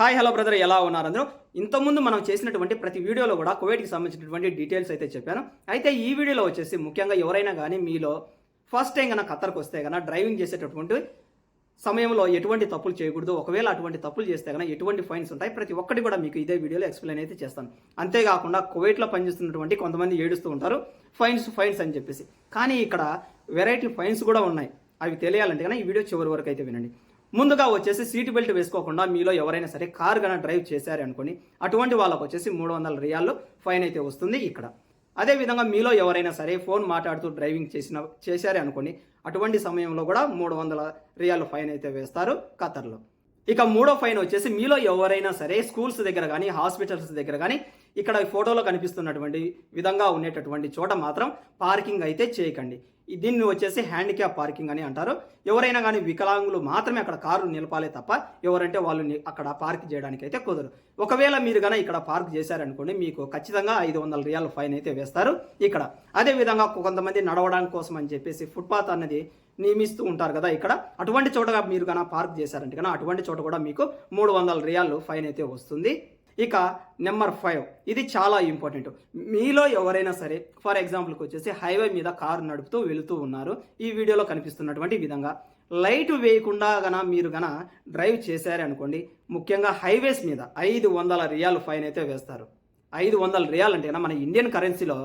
Hi hello brother ఎలా ఉన్నారు అందరూ? ఇంతకుముందు మనం చేసినటువంటి ప్రతి వీడియోలో కూడా కోవిడ్కి సంబంధించినటువంటి డీటెయిల్స్ అయితే చెప్పాను. అయితే ఈ వీడియోలో వచ్చేసి ముఖ్యంగా ఎవరైనా కానీ మీలో ఫస్ట్ టైం కన్నా ఖత్తర్కి వస్తే కన్నా డ్రైవింగ్ చేసేటటువంటి సమయంలో ఎటువంటి తప్పులు చేయకూడదు. ఒకవేళ అటువంటి తప్పులు చేస్తే కన్నా ఎటువంటి ఫైన్స్ ఉంటాయి? ప్రతి ఒక్కటి కూడా మీకు ఇదే వీడియోలో ఎక్స్ప్లెయిన్ అయితే చేస్తాను. అంతేకాకుండా కువైట్లో పనిచేస్తున్నటువంటి కొంతమంది ఏడుస్తూ ఉంటారు. ఫైన్స్ ఫైన్స్ అని చెప్పేసి. కానీ ఇక్కడ వెరైటీ ఫైన్స్ కూడా ఉన్నాయి. అవి తెలియాలంటే కన్నా ఈ వీడియో చివరి వరకు అయితే వినండి. ముందుగా వచ్చేసి సీట్ బెల్ట్ వేసుకోకుండా మీలో ఎవరైనా సరే కార్ గన డ్రైవ్ చేశారు అటువంటి వాళ్ళకు వచ్చేసి మూడు వందల రియాల్లో ఫైన్ అయితే వస్తుంది ఇక్కడ. అదేవిధంగా మీలో ఎవరైనా సరే ఫోన్ మాట్లాడుతూ డ్రైవింగ్ చేసిన చేశారే అనుకోని అటువంటి సమయంలో కూడా మూడు వందల రియాల్ ఫైన్ అయితే వేస్తారు ఖతర్లో ఇక మూడో ఫైన్ వచ్చేసి మీలో ఎవరైనా సరే స్కూల్స్ దగ్గర కానీ హాస్పిటల్స్ దగ్గర కానీ ఇక్కడ ఫోటోలో కనిపిస్తున్నటువంటి విధంగా ఉండేటటువంటి చోట మాత్రం పార్కింగ్ అయితే చేయకండి. దీన్ని వచ్చేసి హ్యాండిక్యాప్ పార్కింగ్ అని అంటారు. ఎవరైనా కానీ వికలాంగులు మాత్రమే అక్కడ కారు నిలపాలే తప్ప ఎవరంటే వాళ్ళు అక్కడ పార్క్ చేయడానికి అయితే కుదరదు. ఒకవేళ మీరు కనుక ఇక్కడ పార్క్ చేశారనుకోండి మీకు ఖచ్చితంగా ఐదు వందల రియాల ఫైన్ అయితే వేస్తారు ఇక్కడ. అదేవిధంగా కొంతమంది నడవడానికి కోసం అని చెప్పేసి ఫుట్పాత్ అన్నది నియమిస్తూ ఉంటారు కదా ఇక్కడ. అటువంటి చోట మీరు కనుక పార్క్ చేశారంటే కనుక అటువంటి చోట కూడా మీకు మూడు వందల రియాలు ఫైన్ అయితే వస్తుంది. ఇక నెంబర్ ఫైవ్. ఇది చాలా ఇంపార్టెంట్. మీలో ఎవరైనా సరే ఫర్ ఎగ్జాంపుల్కి వచ్చేసి హైవే మీద కారు నడుపుతూ వెళుతూ ఉన్నారు. ఈ వీడియోలో కనిపిస్తున్నటువంటి విధంగా లైట్ వేయకుండా గన మీరు గన డ్రైవ్ చేశారే అనుకోండి ముఖ్యంగా హైవేస్ మీద ఐదు వందల రియాలు ఫైన్ అయితే వేస్తారు. ఐదు వందల రియాల్ అంటే మన ఇండియన్ కరెన్సీలో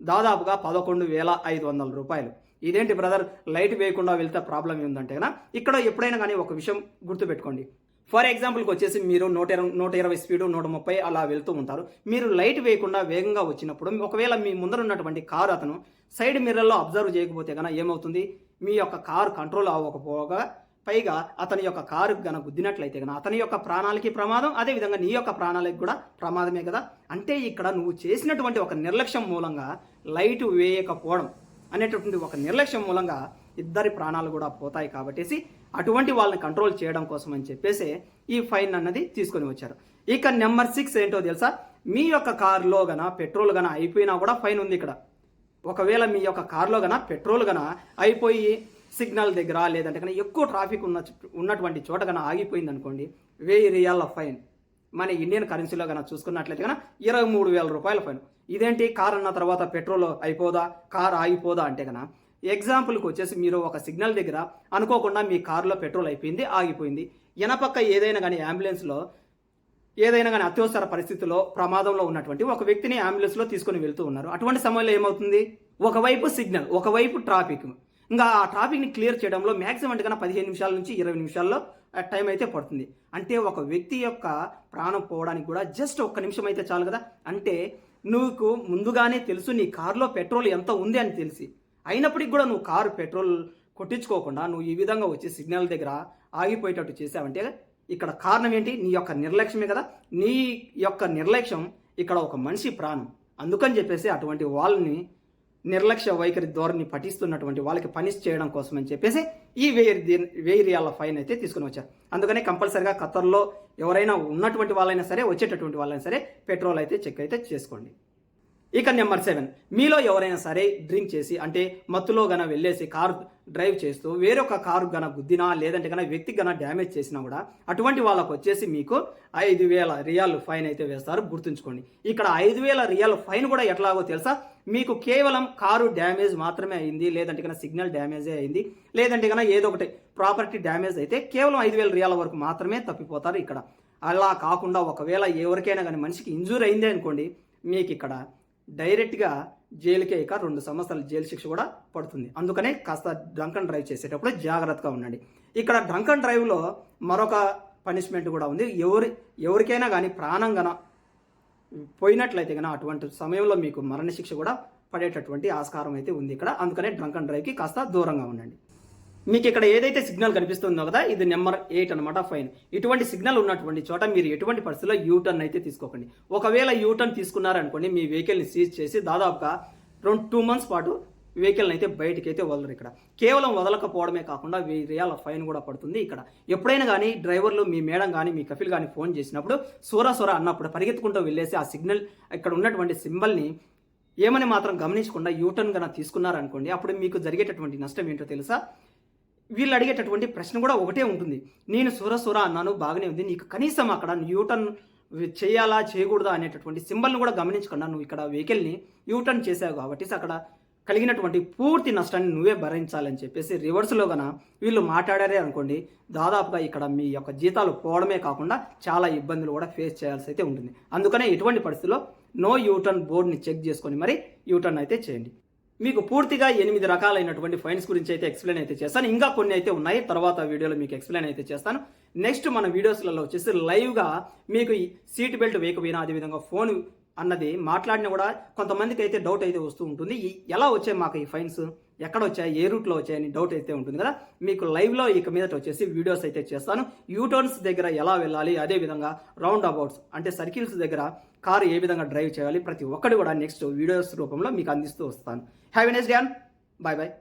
దాదాపుగా పదకొండు వేల ఐదు వందల రూపాయలు. ఇదేంటి బ్రదర్? లైట్ వేయకుండా వెళ్తే ప్రాబ్లం ఏంటంటే ఇక్కడ ఎప్పుడైనా కానీ ఒక విషయం గుర్తుపెట్టుకోండి. ఫర్ ఎగ్జాంపుల్కి వచ్చేసి మీరు నూట ఇరవై నూట ఇరవై స్పీడు నూట ముప్పై అలా వెళ్తూ ఉంటారు. మీరు లైట్ వేయకుండా వేగంగా వచ్చినప్పుడు ఒకవేళ మీ ముందర ఉన్నటువంటి కారు అతను సైడ్ మిర్రర్లో అబ్జర్వ్ చేయకపోతే కనుక ఏమవుతుంది? మీ యొక్క కారు కంట్రోల్ అవ్వకపోగా పైగా అతని యొక్క కారు గన గుద్దినట్లయితే కనుక అతని యొక్క ప్రాణాలకి ప్రమాదం అదేవిధంగా నీ యొక్క ప్రాణాలకి కూడా ప్రమాదమే కదా? అంటే ఇక్కడ నువ్వు చేసినటువంటి ఒక నిర్లక్ష్యం మూలంగా లైట్ వేయకపోవడం అనేటటువంటి ఒక నిర్లక్ష్యం మూలంగా ఇద్దరి ప్రాణాలు కూడా పోతాయి కాబట్టేసి అటువంటి వాళ్ళని కంట్రోల్ చేయడం కోసం అని చెప్పేసి ఈ ఫైన్ అన్నది తీసుకొని వచ్చారు. ఇక నెంబర్ సిక్స్ ఏంటో తెలుసా? మీ యొక్క కారులో గన పెట్రోల్ గన అయిపోయినా కూడా ఫైన్ ఉంది ఇక్కడ. ఒకవేళ మీ యొక్క కారులో గన పెట్రోల్ గన అయిపోయి సిగ్నల్ దగ్గర లేదంటే కనుక ఎక్కువ ట్రాఫిక్ ఉన్న ఉన్నటువంటి చోట గన ఆగిపోయింది అనుకోండి వెయ్యి రియాల ఫైన్ మన ఇండియన్ కరెన్సీలో కనుక చూసుకున్నట్లయితే కనుక ఇరవై మూడు వేల రూపాయల ఫైన్ ఇదేంటి? కార్ అన్న తర్వాత పెట్రోల్ అయిపోదా? కార్ ఆగిపోదా అంటే కనుక ఎగ్జాంపుల్కి వచ్చేసి మీరు ఒక సిగ్నల్ దగ్గర అనుకోకుండా మీ కారులో పెట్రోల్ అయిపోయింది ఆగిపోయింది. ఎనపక్క ఏదైనా కానీ అంబులెన్స్లో ఏదైనా కానీ అత్యవసర పరిస్థితిలో ప్రమాదంలో ఉన్నటువంటి ఒక వ్యక్తిని అంబులెన్స్లో తీసుకొని వెళ్తూ ఉన్నారు. అటువంటి సమయంలో ఏమవుతుంది? ఒకవైపు సిగ్నల్ ఒకవైపు ట్రాఫిక్ ఇంకా ఆ ట్రాఫిక్ని క్లియర్ చేయడంలో మ్యాక్సిమం అంటే కన్నా పదిహేను నిమిషాల నుంచి ఇరవై నిమిషాల్లో ఆ టైం అయితే పడుతుంది. అంటే ఒక వ్యక్తి యొక్క ప్రాణం పోవడానికి కూడా జస్ట్ ఒక్క నిమిషం అయితే చాలు కదా? అంటే నువ్వు ముందుగానే తెలుసు నీ కారులో పెట్రోల్ ఎంత ఉంది అని తెలిసి అయినప్పటికీ కూడా నువ్వు కారు పెట్రోల్ కొట్టించుకోకుండా నువ్వు ఈ విధంగా వచ్చి సిగ్నల్ దగ్గర ఆగిపోయేటట్టు చేసావంటే ఇక్కడ కారణం ఏంటి? నీ యొక్క నిర్లక్ష్యమే కదా. నీ యొక్క నిర్లక్ష్యం ఇక్కడ ఒక మనిషి ప్రాణం. అందుకని చెప్పేసి అటువంటి వాళ్ళని నిర్లక్ష్య వైఖరి ధోరణి పఠిస్తున్నటువంటి వాళ్ళకి పనిష్ చేయడం కోసం అని చెప్పేసి ఈ వెయ్యి ది- వెయ్యి రియాల ఫైన్ అయితే తీసుకుని వచ్చారు అందుకనే కంపల్సరిగా ఖతర్లో ఎవరైనా ఉన్నటువంటి వాళ్ళైనా సరే వచ్చేటటువంటి వాళ్ళైనా సరే పెట్రోల్ అయితే చెక్ అయితే చేసుకోండి. ఇక నెంబర్ సెవెన్. మీలో ఎవరైనా సరే డ్రింక్ చేసి అంటే మత్తులో గన వెళ్ళేసి కారు డ్రైవ్ చేస్తూ వేరొక కారు గన గుద్దినా లేదంటే గన వ్యక్తి గన డ్యామేజ్ చేసినా కూడా అటువంటి వాళ్ళకు వచ్చేసి మీకు ఐదు వేల రియాల్ ఫైన్ అయితే వేస్తారు. గుర్తుంచుకోండి. ఇక్కడ ఐదు వేల రియాల్ ఫైన్ కూడా ఎట్లాగో తెలుసా? మీకు కేవలం కారు డ్యామేజ్ మాత్రమే అయింది లేదంటే కన్నా సిగ్నల్ డ్యామేజే అయింది లేదంటే కన్నా ఏదో ఒకటి ప్రాపర్టీ డ్యామేజ్ అయితే కేవలం ఐదు వేల రియాల వరకు మాత్రమే తప్పిపోతారు ఇక్కడ. అలా కాకుండా ఒకవేళ ఎవరికైనా కానీ మనిషికి ఇంజూర్ అయిందే అనుకోండి మీకు ఇక్కడ డైరెక్ట్గా జైలుకే ఇక రెండు సంవత్సరాల జైలు శిక్ష కూడా పడుతుంది. అందుకనే కాస్త డ్రంక్ అండ్ డ్రైవ్ చేసేటప్పుడు జాగ్రత్తగా ఉండండి. ఇక్కడ డ్రంక్ అండ్ డ్రైవ్లో మరొక పనిష్మెంట్ కూడా ఉంది. ఎవరి ఎవరికైనా కానీ ప్రాణం గన పోయినట్లయితే కనుక అటువంటి సమయంలో మీకు మరణశిక్ష కూడా పడేటటువంటి ఆస్కారం అయితే ఉంది ఇక్కడ. అందుకనే డ్రంక్ అండ్ డ్రైవ్కి కాస్త దూరంగా ఉండండి. మీకు ఇక్కడ ఏదైతే సిగ్నల్ కనిపిస్తుందో కదా ఇది నెంబర్ ఎయిట్ అనమాట ఫైన్. ఇటువంటి సిగ్నల్ ఉన్నటువంటి చోట మీరు ఎటువంటి పరిస్థితుల్లో యూ టర్న్ అయితే తీసుకోకండి. ఒకవేళ యూ టర్న్ తీసుకున్నారనుకోండి మీ వెహికల్ని సీజ్ చేసి దాదాపుగా రెండు టూ మంత్స్ పాటు వెహికల్ని అయితే బయటికి అయితే వదలరు ఇక్కడ. కేవలం వదలకపోవడమే కాకుండా వెయ్యి రియాల ఫైన్ కూడా పడుతుంది ఇక్కడ. ఎప్పుడైనా కానీ డ్రైవర్లు మీ మేడం కానీ మీ కఫిల్ కానీ ఫోన్ చేసినప్పుడు సూరా సోరా అన్నప్పుడు పరిగెత్తుకుంటూ వెళ్ళేసి ఆ సిగ్నల్ ఇక్కడ ఉన్నటువంటి సింబల్ని ఏమని మాత్రం గమనించకుండా యూటర్న్ కన్నా తీసుకున్నారనుకోండి అప్పుడు మీకు జరిగేటటువంటి నష్టం ఏంటో తెలుసా? వీళ్ళు అడిగేటటువంటి ప్రశ్న కూడా ఒకటే ఉంటుంది. నేను సుర సుర అన్నాను బాగానే ఉంది. నీకు కనీసం అక్కడ యూటర్న్ చేయాలా చేయకూడదా అనేటటువంటి సింబల్ని కూడా గమనించకుండా నువ్వు ఇక్కడ వెహికల్ని యూటర్న్ చేసావు కాబట్టి అక్కడ కలిగినటువంటి పూర్తి నష్టాన్ని నువ్వే భరించాలని చెప్పేసి రివర్స్లో గన వీళ్ళు మాట్లాడారే అనుకోండి దాదాపుగా ఇక్కడ మీ యొక్క జీతాలు పోవడమే కాకుండా చాలా ఇబ్బందులు కూడా ఫేస్ చేయాల్సి అయితే ఉంటుంది. అందుకనే ఎటువంటి పరిస్థితుల్లో నో యూటర్న్ బోర్డ్ని చెక్ చేసుకొని మరి యూటర్న్ అయితే చేయండి. మీకు పూర్తిగా ఎనిమిది రకాలైనటువంటి ఫైన్స్ గురించి అయితే ఎక్స్ప్లెయిన్ అయితే చేస్తాను. ఇంకా కొన్ని అయితే ఉన్నాయి. తర్వాత వీడియోలో మీకు ఎక్స్ప్లెయిన్ అయితే చేస్తాను. నెక్స్ట్ మన వీడియోస్లలో వచ్చేసి లైవ్గా మీకు ఈ సీట్ బెల్ట్ వేయకపోయినా అదేవిధంగా ఫోన్ అన్నది మాట్లాడినా కూడా కొంతమందికి అయితే డౌట్ అయితే వస్తూ ఉంటుంది. ఈ- ఎలా వచ్చాయి మాకు ఈ ఫైన్స్? ఎక్కడ వచ్చాయి? ఏ రూట్లో వచ్చాయని డౌట్ అయితే ఉంటుంది కదా. మీకు లైవ్లో ఇక మీదట వచ్చేసి వీడియోస్ అయితే చేస్తాను. యూటర్న్స్ దగ్గర ఎలా వెళ్ళాలి? అదేవిధంగా రౌండ్ అబౌట్స్ అంటే సర్కిల్స్ దగ్గర కారు ఏ విధంగా డ్రైవ్ చేయాలి ప్రతి ఒక్కటి కూడా నెక్స్ట్ వీడియోస్ రూపంలో మీకు అందిస్తూ వస్తాను. Have a nice day bye bye